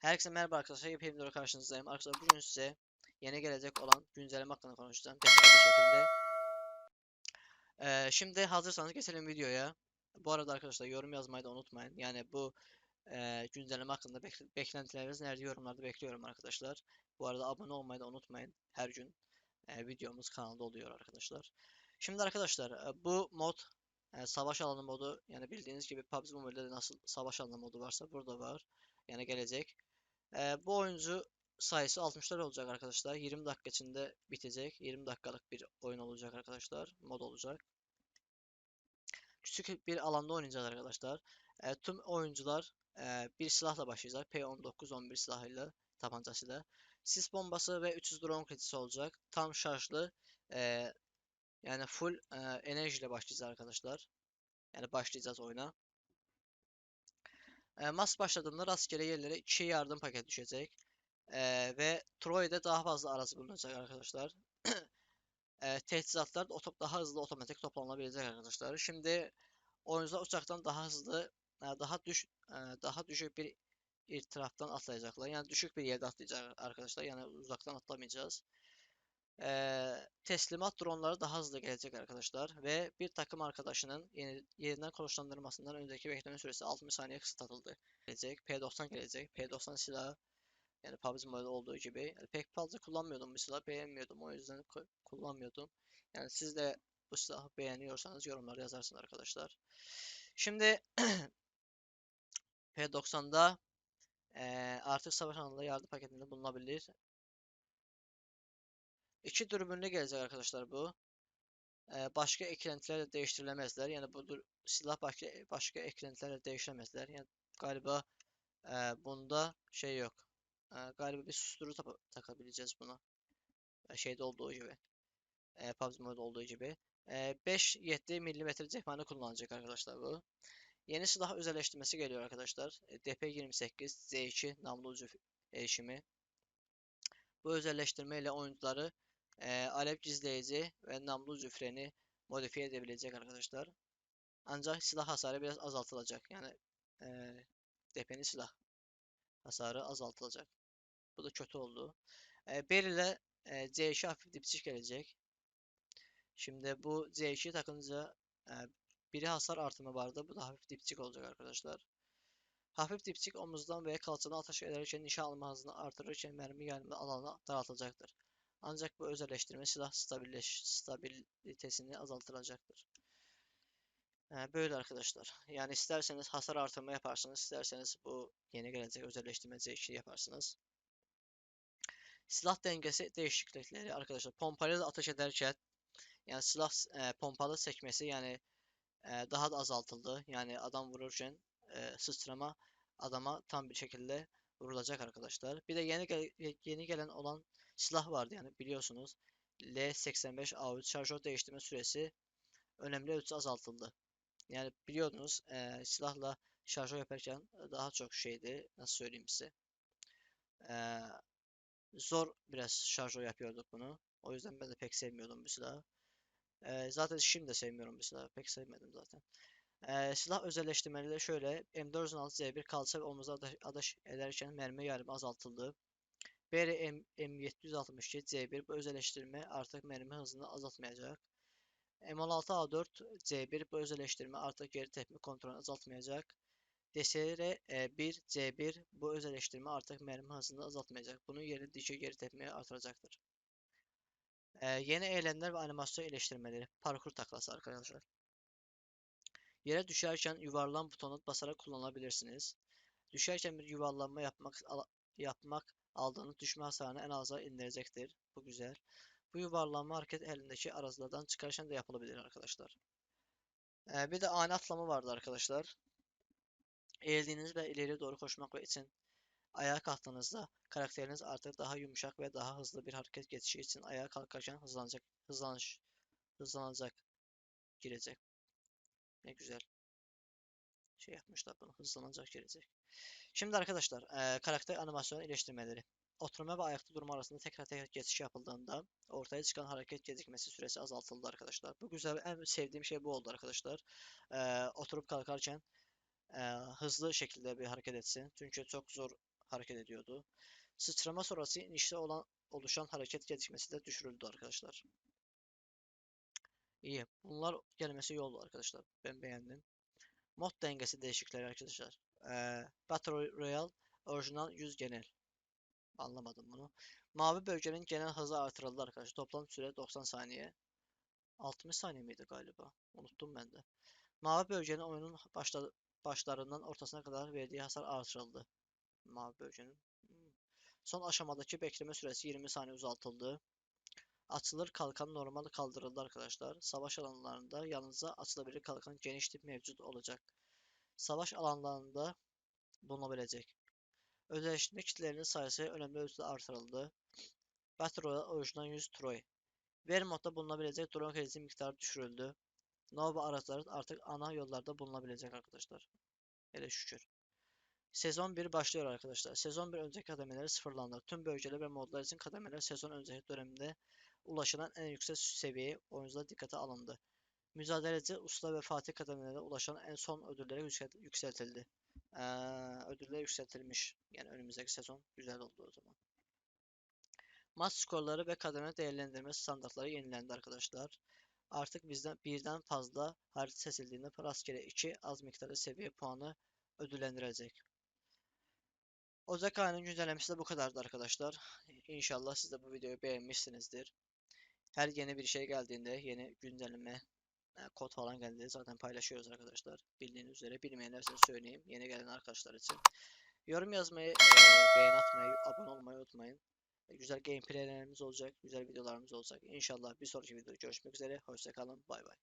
Herkese merhaba arkadaşlar. Yepyeni videoda karşınızdayım. Arkadaşlar bugün size yeni gelecek olan güncelleme hakkında konuşacağım. Detaylı bir şekilde. Ee, şimdi hazırsanız geçelim videoya. Bu arada arkadaşlar yorum yazmayı da unutmayın. Yani bu e, güncelleme hakkında bekle- beklentileriniz nerede yorumlarda bekliyorum arkadaşlar. Bu arada abone olmayı da unutmayın. Her gün e, videomuz kanalda oluyor arkadaşlar. Şimdi arkadaşlar e, bu mod e, savaş alanı modu yani bildiğiniz gibi PUBG Mobile'de de nasıl savaş alanı modu varsa burada var. Yani gelecek. Ee, bu oyuncu sayısı 60'lar olacak arkadaşlar. 20 dakika içinde bitecek. 20 dakikalık bir oyun olacak arkadaşlar. Mod olacak. Küçük bir alanda oynayacağız arkadaşlar. Ee, tüm oyuncular e, bir silahla başlayacak. P19-11 silahıyla, tabancasıyla. Sis bombası ve 300 drone kredisi olacak. Tam şarjlı e, yani full e, enerjiyle başlayacağız arkadaşlar. Yani başlayacağız oyuna. E, mas başladığında rastgele yerlere 2 yardım paketi düşecek. Ee, ve Troy'de daha fazla arası bulunacak arkadaşlar. Ee, teçhizatlar da daha hızlı otomatik toplanabilecek arkadaşlar. Şimdi oyuncular uçaktan daha hızlı, e, daha düş, e, daha düşük bir irtifaktan atlayacaklar. Yani düşük bir yerde atlayacak arkadaşlar. Yani uzaktan atlamayacağız. Ee, teslimat dronları daha hızlı gelecek arkadaşlar ve bir takım arkadaşının yeni, yerinden konuşlandırmasından önceki bekleme süresi 60 saniye kısaltıldı. Gelecek. P90 gelecek. P90 silahı yani PUBG Mobile olduğu gibi. Yani pek fazla kullanmıyordum bu silahı. Beğenmiyordum. O yüzden ku- kullanmıyordum. Yani siz de bu silahı beğeniyorsanız yorumlara yazarsınız arkadaşlar. Şimdi P90'da eee, artık savaş alanında yardım paketinde bulunabilir. İki dürbünlü gelecek arkadaşlar bu. Eee, başka eklentilerle değiştirilemezler. Yani bu silah başka başka eklentilerle değiştiremezler. Yani galiba eee, bunda şey yok. Eee, galiba bir susturucu tapa- takabileceğiz buna. E, şeyde olduğu gibi. E, PUBG Mobile olduğu gibi. E, 5-7 mm cephane kullanacak arkadaşlar bu. Yeni silah özelleştirmesi geliyor arkadaşlar. E, DP28 Z2 namlu ucu erişimi. Bu özelleştirme ile oyuncuları e, alev gizleyici ve namlu ucu freni modifiye edebilecek arkadaşlar. Ancak silah hasarı biraz azaltılacak. Yani e, DP'nin silah hasarı azaltılacak. Bu da kötü oldu. E, Bell ile e, C2 hafif dipçik gelecek. Şimdi bu Z2'yi takınca e, biri hasar artımı vardı. Bu da hafif dipçik olacak arkadaşlar. Hafif dipçik omuzdan veya kalçadan ateş ederken nişan alma hızını artırırken mermi gelme alanı daraltacaktır. Ancak bu özelleştirme silah stabilleş, stabilitesini azaltılacaktır. E, böyle arkadaşlar. Yani isterseniz hasar artırma yaparsınız, isterseniz bu yeni gelecek özelleştirme Z2 yaparsınız. Silah dengesi değişiklikleri arkadaşlar. Pompayla ateş ederken yani silah e, pompalı sekmesi yani e, daha da azaltıldı. Yani adam vururken e, sıçrama adama tam bir şekilde vurulacak arkadaşlar. Bir de yeni yeni gelen olan silah vardı yani biliyorsunuz. L85A3 şarjör değiştirme süresi önemli ölçüde azaltıldı. Yani biliyordunuz e, silahla şarjör yaparken daha çok şeydi. Nasıl söyleyeyim size. E, zor biraz şarjör yapıyorduk bunu. O yüzden ben de pek sevmiyordum bu silahı. Ee, zaten şimdi de sevmiyorum bu silahı. Pek sevmedim zaten. Ee, silah özelleştirmeleri şöyle. M416Z1 kalça ve omuzda adaş, adaş ederken mermi yarımı azaltıldı. BR M, M762 C1 bu özelleştirme artık mermi hızını azaltmayacak. M16A4 C1 bu özelleştirme artık geri tepme kontrolünü azaltmayacak. DSR 1 C1 bu özelleştirme artık mermi hızını azaltmayacak. Bunun yerine dişi geri tepmeyi artıracaktır. Ee, yeni eylemler ve animasyon iyileştirmeleri. Parkur taklası arkadaşlar. Yere düşerken yuvarlan butonu basarak kullanabilirsiniz. Düşerken bir yuvarlanma yapmak yapmak aldığınız düşme hasarını en aza indirecektir. Bu güzel. Bu yuvarlanma hareket elindeki arazilerden çıkarken de yapılabilir arkadaşlar. Ee, bir de ani atlama vardı arkadaşlar. Eğildiğiniz ve ileriye doğru koşmak ve için Ayağa kalktığınızda karakteriniz artık daha yumuşak ve daha hızlı bir hareket geçişi için ayağa kalkarken hızlanacak, hızlanış, hızlanacak, girecek. Ne güzel şey yapmışlar bunu, hızlanacak, girecek. Şimdi arkadaşlar, eee, karakter animasyon iyileştirmeleri. Oturma ve ayakta durma arasında tekrar tekrar geçiş yapıldığında ortaya çıkan hareket gecikmesi süresi azaltıldı arkadaşlar. Bu güzel, en sevdiğim şey bu oldu arkadaşlar. Eee, oturup kalkarken eee, hızlı şekilde bir hareket etsin. Çünkü çok zor hareket ediyordu. Sıçrama sonrası inişte olan oluşan hareket gecikmesi de düşürüldü arkadaşlar. İyi. Bunlar gelmesi iyi oldu arkadaşlar. Ben beğendim. Mod dengesi değişiklikleri arkadaşlar. Ee, Battle Royale orijinal 100 genel. Anlamadım bunu. Mavi bölgenin genel hızı artırıldı arkadaşlar. Toplam süre 90 saniye. 60 saniye miydi galiba? Unuttum ben de. Mavi bölgenin oyunun başla başlarından ortasına kadar verdiği hasar artırıldı. Mavi bölgenin. Hmm. Son aşamadaki bekleme süresi 20 saniye uzatıldı. Açılır kalkan normal kaldırıldı arkadaşlar. Savaş alanlarında yanınıza açılabilir kalkan geniş tip mevcut olacak. Savaş alanlarında bulunabilecek. Özelleştirme kitlerinin sayısı önemli ölçüde artırıldı. Battle Royale orijinal 100 Troy. Ver modda bulunabilecek drone kredisi miktarı düşürüldü. Nova araçları artık ana yollarda bulunabilecek arkadaşlar. Hele şükür. Sezon 1 başlıyor arkadaşlar. Sezon 1 önceki kademeleri sıfırlandı. Tüm bölgeler ve modlar için kademeler sezon önceki döneminde ulaşılan en yüksek seviyeye oyuncular dikkate alındı. Mücadeleci, usta ve fatih kademelerine ulaşan en son ödüllere yükseltildi. Ee, ödüller yükseltilmiş. Yani önümüzdeki sezon güzel oldu o zaman. Maç skorları ve kademe değerlendirme standartları yenilendi arkadaşlar. Artık bizden birden fazla harita seçildiğinde rastgele 2 az miktarda seviye puanı ödüllendirecek. Ocak ayının güncellemesi de bu kadardı arkadaşlar. İnşallah siz de bu videoyu beğenmişsinizdir. Her yeni bir şey geldiğinde, yeni güncelleme, e, kod falan geldiğinde zaten paylaşıyoruz arkadaşlar. Bildiğiniz üzere bilmeyenler size söyleyeyim. Yeni gelen arkadaşlar için. Yorum yazmayı, e, beğen atmayı, abone olmayı unutmayın. E, güzel gameplaylerimiz olacak, güzel videolarımız olacak. İnşallah bir sonraki videoda görüşmek üzere. Hoşçakalın, bay bay.